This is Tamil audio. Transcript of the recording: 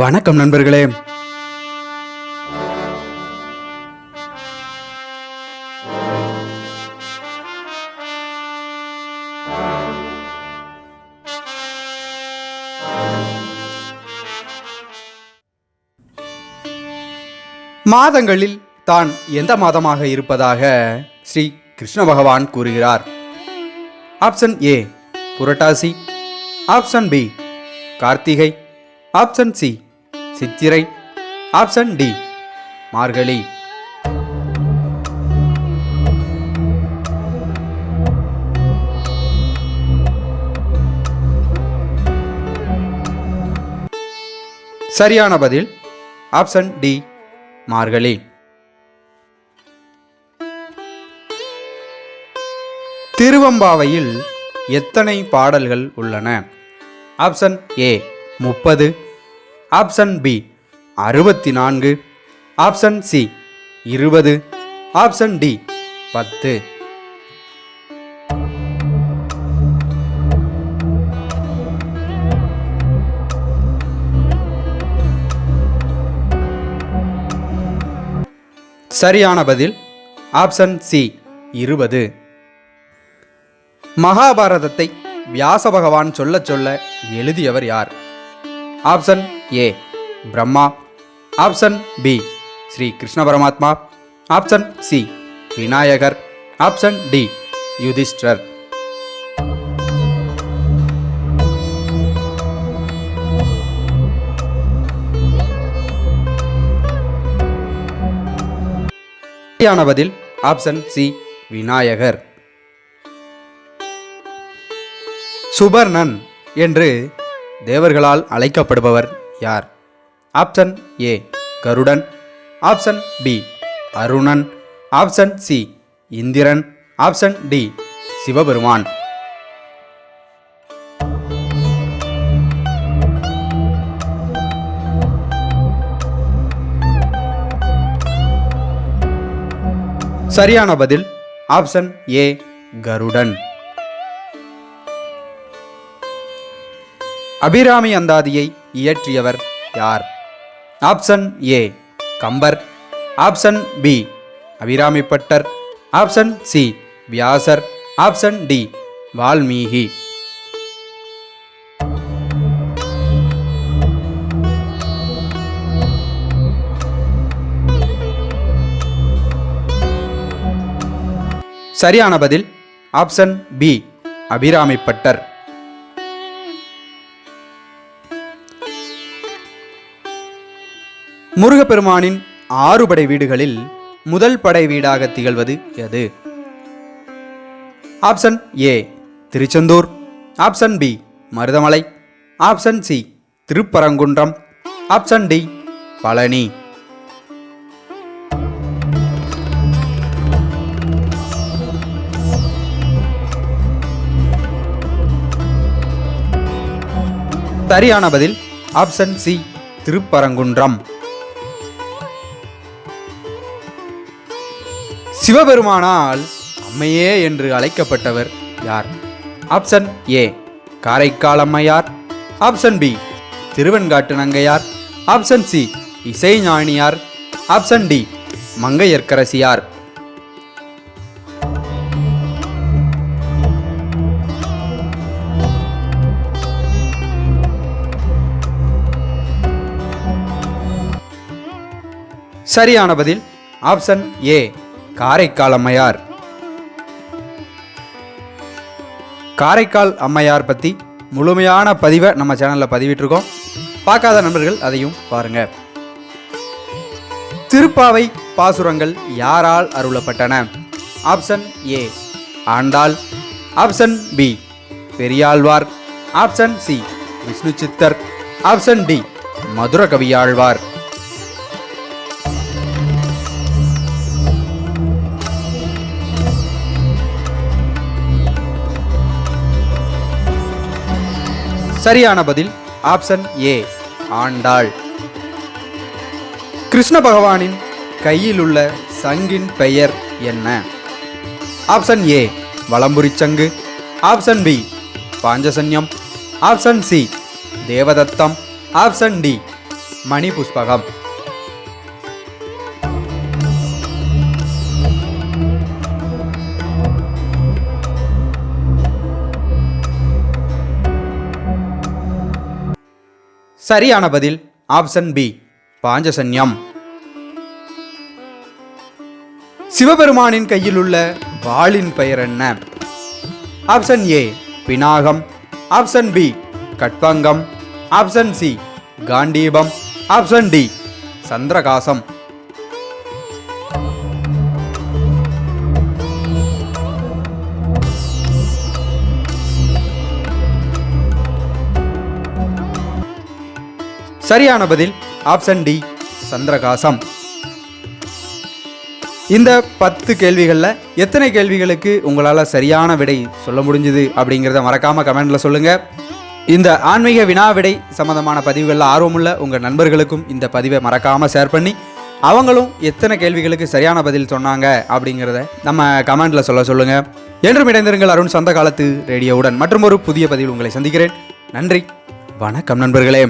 வணக்கம் நண்பர்களே. மாதங்களில் தான் எந்த மாதமாக இருப்பதாக ஸ்ரீ கிருஷ்ண பகவான் கூறுகிறார். Option A Purattasi. Option B Karthigai. Option C Chithirai. Option D Margazhi. சரியான பதில் ஆப்ஷன் டி மார்கழி. திருவம்பாவையில் எத்தனை பாடல்கள் உள்ளன? ஆப்ஷன் ஏ முப்பது. ஆப்ஷன் பி அறுபத்தி நான்கு ஆப்ஷன் சி இருபது. ஆப்ஷன் டி பத்து. சரியான பதில் ஆப்ஷன் சி இருபது. மகாபாரதத்தை வியாச பகவான் சொல்ல சொல்ல எழுதியவர் யார்? Option A Brahma. Option B Shri Krishna Paramatma. Option C Vinayagar. Option D Yudhishtar சரியான பதில் ஆப்ஷன் சி விநாயகர். சுபர்ணன் என்று தேவர்களால் அழைக்கப்படுபவர். யார்? Option A Garudan. Option B Arunan. Option C Indiran. Option D Sivaperuman. சரியான பதில் ஆப்ஷன் ஏ கருடன். அபிராமி அந்தாதியை இயற்றியவர் யார்? Option A Kambar. Option B Abhiramipattar option C Vyasar. Option D Valmiki. சரியான பதில் ஆப்ஷன் பி அபிராமிப்பட்டர் முருகப்பெருமானின் ஆறு படை வீடுகளில் முதல் படை வீடாக திகழ்வது எது? Option A Tiruchendur. Option B Marudhamalai. Option C Thiruparankundram. Option D Palani. சரியான பதில் ஆப்ஷன் சி திருப்பரங்குன்றம். சிவபெருமானால் அம்மையே என்று அழைக்கப்பட்டவர் யார்? Option A Karaikal Ammaiyar option B Thiruvenkattu Nangaiyar option C Isaignaniyar. Option D Mangaiyarkkarasiyar. சரியான பதில் ஆப்ஷன் ஏ காரைக்கால் அம்மையார். காரைக்கால் அம்மையார் பற்றி முழுமையான பதிவை நம்ம சேனலில் பதிவிட்டிருக்கோம். பார்க்காத நண்பர்கள் அதையும் பாருங்க. திருப்பாவை பாசுரங்கள் யாரால் அருளப்பட்டன? Option A Andal. Option B Periyalvar. Option C Vishnu Chittar option D மதுர சரியான பதில் ஆப்ஷன் ஏ ஆண்டாள். கிருஷ்ண பகவானின் கையில் உள்ள சங்கின் பெயர் என்ன? ஆப்ஷன் ஏ வளம்புரி சங்கு. Option B Panchajanyam. Option C Devadattam. Option D Manipushpakam சரியான பதில் ஆப்ஷன் பி பாஞ்சசன்யம். சிவபெருமானின் கையில் உள்ள வாளின் பெயர் என்ன? Option A Pinakam. Option B கட்பங்கம் option C Gandeepam. Option D Chandrahasam. சரியான பதில் ஆப்ஷன் டி சந்திரகாசம். இந்த பத்து கேள்விகளில் எத்தனை கேள்விகளுக்கு உங்களால் சரியான விடை சொல்ல முடிஞ்சுது அப்படிங்கிறத மறக்காமல் கமெண்டில் சொல்லுங்கள் இந்த ஆன்மீக வினா விடை சம்மந்தமான பதிவுகளில் ஆர்வமுள்ள உங்கள் நண்பர்களுக்கும் இந்த பதிவை மறக்காமல் ஷேர் பண்ணி அவங்களும் எத்தனை கேள்விகளுக்கு சரியான பதில் சொன்னாங்க அப்படிங்கிறத நம்ம கமெண்டில் சொல்ல சொல்லுங்கள் என்றும் இணைந்திருங்கள் அருண் சொந்த காலத்து ரேடியோவுடன். மற்றும் ஒரு புதிய பதிவில் உங்களை சந்திக்கிறேன். நன்றி. வணக்கம் நண்பர்களே.